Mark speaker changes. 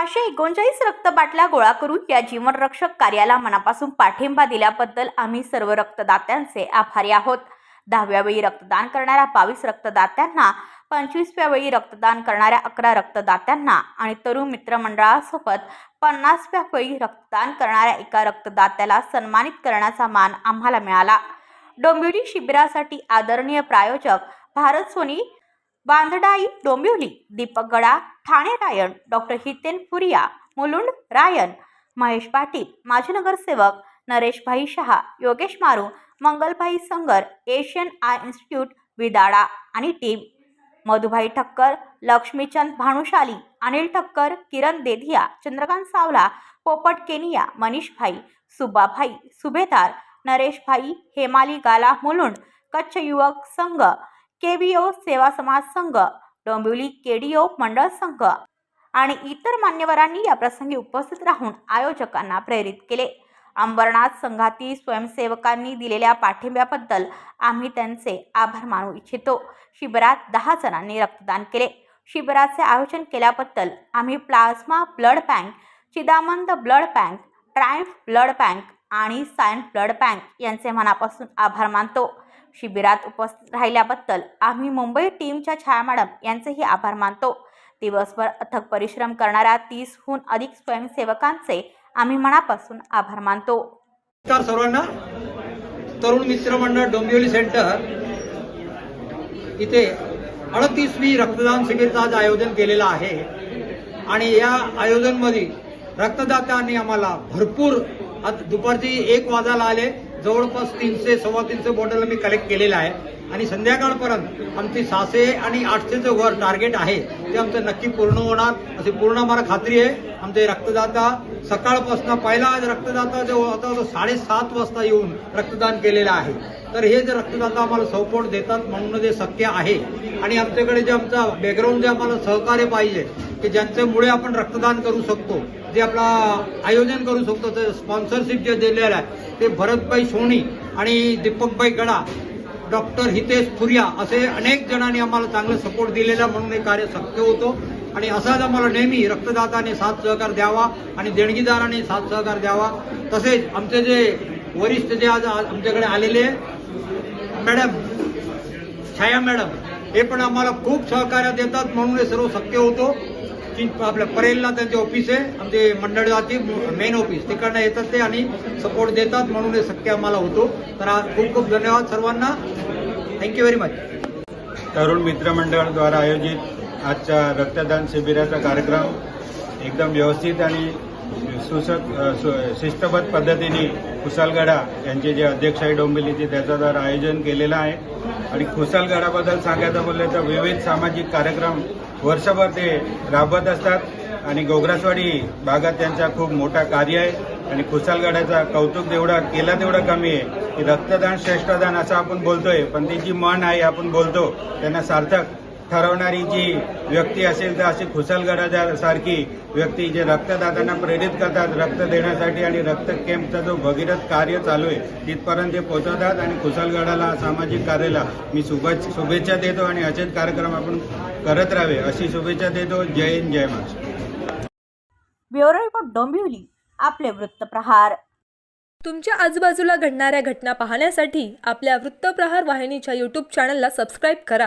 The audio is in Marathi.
Speaker 1: पाचशे एकोणचाळीस रक्तबाटल्या गोळा करून या जीवनरक्षक कार्याला मनापासून पाठिंबा दिल्याबद्दल आम्ही सर्व रक्तदात्यांचे आभारी आहोत. दहाव्या वेळी रक्तदान करणाऱ्या बावीस रक्तदात्यांना पंचवीसव्या वेळी रक्तदान करणाऱ्या अकरा रक्तदात्यांना आणि तरुण मित्रमंडळासोबत पन्नासव्या वेळी रक्तदान करणाऱ्या एका रक्तदात्याला सन्मानित करण्याचा मान आम्हाला मिळाला. डोंबिवली शिबिरासाठी आदरणीय प्रायोजक भारत सोनी बांधडाई डोंबिवली दीपक गडा ठाणे रायन डॉक्टर हितेन फुरिया मुलुंड रायन महेश पाटील माजी नगरसेवक Nareshbhai Shah Yogesh Maru Mangalbhai Sangar Asian eye institute विदाडा आणि टीम. मधुभाई ठक्कर लक्ष्मीचंद भानुशाली अनिल ठक्कर किरण देधिया चंद्रकांत सावला पोपट केनिया मनीषभाई सुबाभाई सुभेदार नरेशभाई हेमाली गाला मुलुंड कच्छ युवक संघ केबीओ सेवा समाज संघ डोंबिवली केडीओ मंडळ संघ आणि इतर मान्यवरांनी या प्रसंगी उपस्थित राहून आयोजकांना प्रेरित केले. अंबरनाथ संघातील स्वयंसेवकांनी दिलेल्या पाठिंब्याबद्दल आम्ही त्यांचे आभार मानू इच्छितो. शिबिरात दहा जणांनी रक्तदान केले. शिबिराचे आयोजन केल्याबद्दल आम्ही plasma blood bank Chidanand blood bank triumph blood bank आणि सायन्स ब्लड बँक यांचे मनापासून आभार मानतो. शिबिरात उपस्थित राहिल्याबद्दल आम्ही मुंबई टीमच्या छाया मॅडम यांचेही आभार मानतो. दिवसभर अथक परिश्रम करणाऱ्या तीसहून अधिक स्वयंसेवकांचे आम्ही मनापासून आभार मानतो.
Speaker 2: नमस्कार सर्वांना. तरुण मित्र मंडळ डोंबिवली सेंटर. इथे अडतीसवी रक्तदान शिबिरचं आज आयोजन केलेलं आहे. आणि या आयोजनमध्ये रक्तदात्यांनी आम्हाला भरपूर आज दुपारची एक वाजायला आले. जवळपास तीनशे सव्वा तीनशे बॉटल मी कलेक्ट केलेलं आहे. आणि संध्याकाळपर्यंत आमची सहाशे आणि आठशेचं वर टार्गेट आहे ते आमचं नक्की पूर्ण होणार. अशी पूर्ण आम्हाला खात्री आहे. आमचे रक्तदाता सकाळपासून पहिला रक्तदाता जो होता तो साडेसात वाजता येऊन रक्तदान केलेलं आहे. तर हे जे रक्तदाता आम्हाला सपोर्ट देतात म्हणून जे शक्य आहे. आणि आमच्याकडे जे आमचा बॅकग्राऊंड जे आम्हाला सहकार्य पाहिजे की ज्यांच्यामुळे आपण रक्तदान करू शकतो जे आपला आयोजन करू शकतो ते स्पॉन्सरशिप जे दिलेलं आहे ते भरतभाई सोनी आणि दीपकभाई गडा डॉक्टर हितेश फुरिया असे अनेक जणांनी आम्हाला चांगलं सपोर्ट दिलेला म्हणून हे कार्य शक्य होतो. आणि असाच आम्हाला नेहमी रक्तदाताने साथ सहकार द्यावा आणि देणगीदाराने साथ सहकार द्यावा. तसेच आमचे जे वरिष्ठ जे आज आज आमच्याकडे आलेले मॅडम छाया मॅडम हे पण आम्हाला खूप सहकार्य देतात म्हणून हे सर्व शक्य होतो. की आपल्या परेलला त्यांचे ऑफिस आहे. आमचे मंडळाची मेन ऑफिस तिकडनं येतात ते आणि सपोर्ट देतात. म्हणून हे शक्य आम्हाला होतो. तर खूप खूप धन्यवाद सर्वांना. थँक्यू व्हेरी मच
Speaker 3: तरुण मित्रमंडळाद्वारा आयोजित आजच्या रक्तदान शिबिराचा कार्यक्रम एकदम व्यवस्थित आणि सुसक सु- शिस्तबद्ध पद्धतीने खुसालगडा यांचे जे अध्यक्ष आहे डोंबिवलीचे त्याच्याद्वारा आयोजन केलेलं आहे. आणि खुसालगडाबद्दल सांगायचं बोललं तर विविध सामाजिक कार्यक्रम वर्षभर ते राबवत असतात. आणि गोग्रासवाडी भागात त्यांचा खूप मोठा कार्य आहे. आणि कुसालगडाचा कौतुक जेवढा केला तेवढा कमी आहे की रक्तदान श्रेष्ठदान असं आपण बोलतोय. पण ती जी मन आहे आपण बोलतो त्यांना सार्थक ठरवणारी जी व्यक्ती असेल तर अशी खुसालगडा सारखी व्यक्ती जे रक्तदात्यांना प्रेरित करतात रक्त देण्यासाठी आणि रक्त कॅम्पचा जो भगीरथ कार्य चालू आहे तिथपर्यंत ते पोहोचवतात आणि खुसालगडाला सामाजिक कार्याला मी शुभेच्छा शुभेच्छा देतो आणि असेच कार्यक्रम आपण करत राहावे अशी शुभेच्छा देतो. जय हिंद जय महाराष्ट्र.
Speaker 1: ब्युरो रिपोर्ट डोंबिवली आपले वृत्तप्रहार.
Speaker 4: तुमच्या आजूबाजूला घडणाऱ्या घटना पाहण्यासाठी आपल्या वृत्तप्रहार वाहिनीच्या यूट्यूब चॅनलला सबस्क्राईब करा.